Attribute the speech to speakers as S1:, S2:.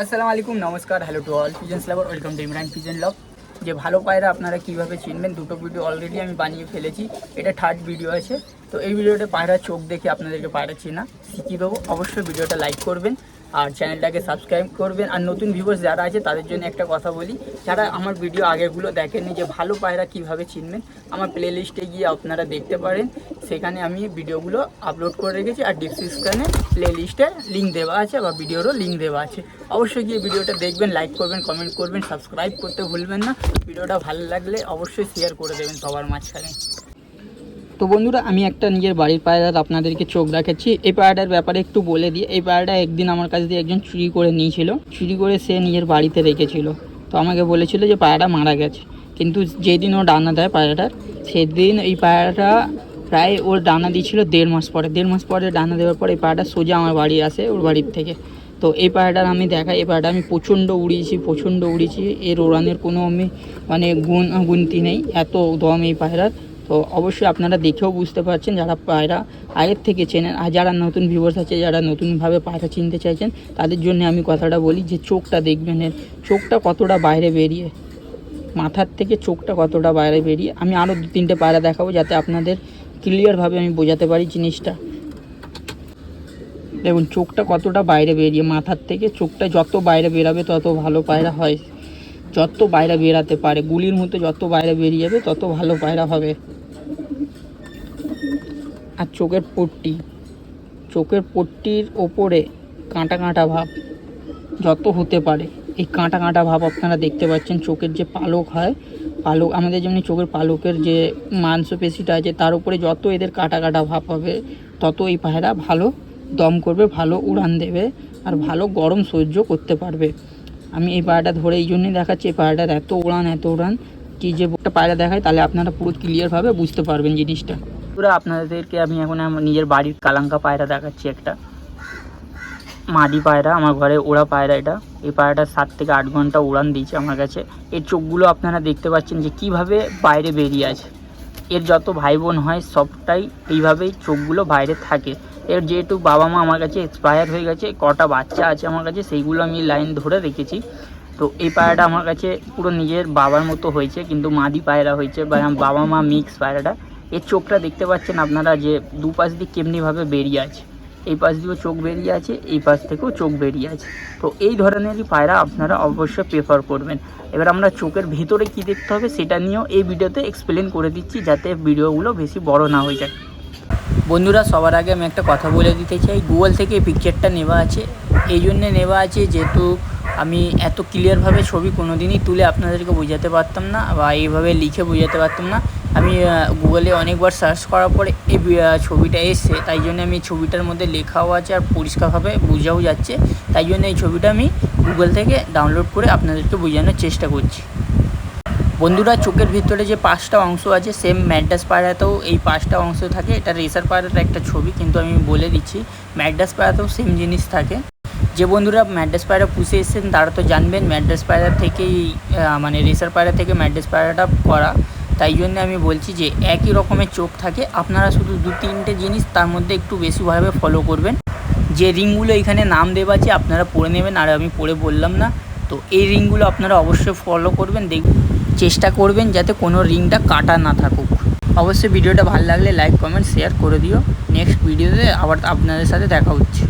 S1: আসসালামু আলাইকুম, নমস্কার hello to all pigeons lover welcome to Imran pigeon love যে ভালো পায়রা আপনারা কীভাবে চিনবেন, দুটো ভিডিও অলরেডি আমি বানিয়ে ফেলেছি, এটা থার্ড ভিডিও আছে। তো এই ভিডিওটা পায়রা চোখ দেখে আপনাদেরকে পায়রা চেনা শিখিয়ে দেবো। অবশ্যই ভিডিওটা লাইক করবেন। আর চ্যানেলটাকে সাবস্ক্রাইব করবেন। আর নতুন ভিউয়ার্স যারা আছে, তাদের জন্য একটা কথা বলি, যারা আমার ভিডিও আগেগুলো দেখেননি, যে ভালো পায়রা কীভাবে চিনবেন, আমার প্লে লিস্টে গিয়ে আপনারা দেখতে পারেন। সেখানে আমি ভিডিওগুলো আপলোড করে রেখেছি, আর ডিসক্রিপশানে প্লে লিস্টে লিঙ্ক দেওয়া আছে, বা ভিডিওরও লিঙ্ক দেওয়া আছে। অবশ্যই গিয়ে ভিডিওটা দেখবেন লাইক করবেন কমেন্ট করবেন সাবস্ক্রাইব করতে ভুলবেন না। ভিডিওটা ভালো লাগলে অবশ্যই শেয়ার করে দেবেন সবার মাঝখানে। তো বন্ধুরা, আমি একটা নিজের বাড়ির পায়রার আপনাদেরকে চোখ রাখাচ্ছি এই পায়রাটার ব্যাপারে একটু বলে দিই। এই পায়রাটা একদিন আমার কাছ দিয়ে একজন চুরি করে নিয়েছিল। চুরি করে সে নিজের বাড়িতে রেখেছিল। তো আমাকে বলেছিল যে পায়রাটা মারা গেছে। কিন্তু যেদিন ও ডানা দেয় পায়রাটার, সেদিন এই পায়রাটা প্রায় ওর ডানা দিয়েছিল দেড় মাস পরে। দেড় মাস পরে ডানা দেওয়ার পর এই পায়রাটা সোজা আমার বাড়ি আসে ওর বাড়ির থেকে। তো এই পায়রাটার আমি দেখাই, এই পায়রাটা আমি প্রচণ্ড উড়িয়েছি প্রচণ্ড উড়িয়েছি। এর ওড়ানের কোনো আমি মানে গুণ গুনতি নেই। এত দম এই পায়রার। তো অবশ্যই আপনারা দেখেও বুঝতে পারছেন যারা পায়রা আগের থেকে চেনেন আর যারা নতুন ভিউয়ার্স আছে, যারা নতুনভাবে পায়রা চিনতে চাইছেন, তাদের জন্য আমি কথাটা বলি যে চোখটা দেখবেন এর, চোখটা কতটা বাইরে বেরিয়ে, মাথার থেকে চোখটা কতটা বাইরে বেরিয়ে, আমি আরও দু তিনটে পায়রা দেখাবো যাতে আপনাদের ক্লিয়ারভাবে আমি বোঝাতে পারি জিনিসটা। দেখুন, চোখটা কতটা বাইরে বেরিয়ে, মাথার থেকে চোখটা যত বাইরে বেরাবে তত ভালো পায়রা হয়। যত বাইরে বেরাতে পারে, গুলির মতো যত বাইরে বেরিয়ে যাবে তত ভালো পায়রা হবে। আর চোখের পট্টি। চোখের পট্টির ওপরে কাঁটা কাঁটা ভাব। যত হতে পারে। এই কাঁটা কাঁটা ভাব আপনারা দেখতে পাচ্ছেন চোখের যে পালক হয়, পালক আমাদের যেমনি চোখের পালকের যে মাংসপেশিটা আছে, তার উপরে যত এদের কাটা কাটা ভাব হবে, তত এই পায়রা ভালো দম করবে, ভালো উড়ান দেবে আর ভালো গরম সহ্য করতে পারবে। আমি এই পায়রাটা ধরে এই জন্যই দেখাচ্ছি, এই পায়রাটার এত উড়ান এত উড়ান, কি যে একটা পায়রা দেখায়, তাহলে আপনারা পুরো ক্লিয়ারভাবে বুঝতে পারবেন জিনিসটা। পুরো আপনাদেরকে আমি এখন আমার নিজের বাড়ির কালাঙ্কা পায়রা দেখাচ্ছি একটা। মাদি পায়রা, আমার ঘরে ওড়া পায়রা এটা। এই পায়রাটা সাত থেকে আট ঘণ্টা উড়ান দিয়েছে আমার কাছে। এর চোখগুলো আপনারা দেখতে পাচ্ছেন যে কীভাবে বাইরে বেরিয়ে আছে। এর যত ভাই বোন হয় সবটাই এইভাবেই চোখগুলো বাইরে থাকে। এর যেহেতু বাবা মা আমার কাছে এক্সপায়ার হয়ে গেছে, কটা বাচ্চা আছে আমার কাছে, সেইগুলো আমি লাইন ধরে রেখেছি। তো এই পায়রাটা আমার কাছে পুরো নিজের বাবার মতো হয়েছে, কিন্তু মাদি পায়রা হয়েছে বা বাবা মা মিক্স পায়রাটা। এর চোখটা দেখতে পাচ্ছেন আপনারা যে দুপাশ দিয়ে কেমনিভাবে বেরিয়ে আছে। এই পাশ দিয়েও চোখ বেরিয়ে আছে, এই পাশ থেকেও চোখ বেরিয়ে আছে। তো এই ধরনেরই পায়রা আপনারা অবশ্যই প্রেফার করবেন। এবার আমরা চোখের ভেতরে কি দেখতে হবে সেটা নিয়েও এই ভিডিওতে এক্সপ্লেন করে দিচ্ছি, যাতে ভিডিওগুলো বেশি বড় না হয়ে যায়। বন্ধুরা, সবার আগে আমি একটা কথা বলে দিতে চাই। গুগল থেকে এই পিকচারটা নেওয়া আছে। এই জন্যে নেওয়া আছে যেহেতু আমি এত ক্লিয়ারভাবে ছবি কোনো দিনই তুলে আপনাদেরকে বোঝাতে পারতাম না বা এইভাবে লিখে বোঝাতে পারতাম না। আমি গুগলে অনেকবার সার্চ করার পরে এই ছবিটা এসছে, তাই জন্য আমি ছবিটার মধ্যে লেখাও আছে আর পরিষ্কারভাবে বোঝাও যাচ্ছে। তাই জন্য এই ছবিটা আমি গুগল থেকে ডাউনলোড করে আপনাদেরকে বোঝানোর চেষ্টা করছি। বন্ধুরা, চোখের ভিতরে যে পাঁচটা অংশ আছে সেম ম্যাডাস পায়রাতেও এই পাঁচটা অংশ থাকে। এটা রেসার পায়রাটা একটা ছবি, কিন্তু আমি বলে দিচ্ছি ম্যাডাস পায়রাতেও সেম জিনিস থাকে। যে বন্ধুরা ম্যাডাস পায়রা পুষে এসেছেন, তারা তো জানবেন ম্যাডাস পায়রা থেকেই মানে রেসার পায়রা থেকে ম্যাডাস পায়রাটা করা। তাই জন্য আমি বলছি যে একই রকমের চোখ থাকে। আপনারা শুধু দু তিনটে জিনিস তার মধ্যে একটু বেশিভাবে ফলো করবেন। যে রিংগুলো এখানে নাম দেওয়া আছে, আপনারা পড়ে নেবেন, আর আমি পড়ে বললাম না। তো এই রিংগুলো আপনারা অবশ্যই ফলো করবেন, দেখ, চেষ্টা করবেন যাতে কোনো রিংটা কাটা না থাকুক। অবশ্যই ভিডিওটা ভালো লাগলে লাইক কমেন্ট শেয়ার করে দিও। নেক্সট ভিডিওতে আবার আপনাদের সাথে দেখা হচ্ছে।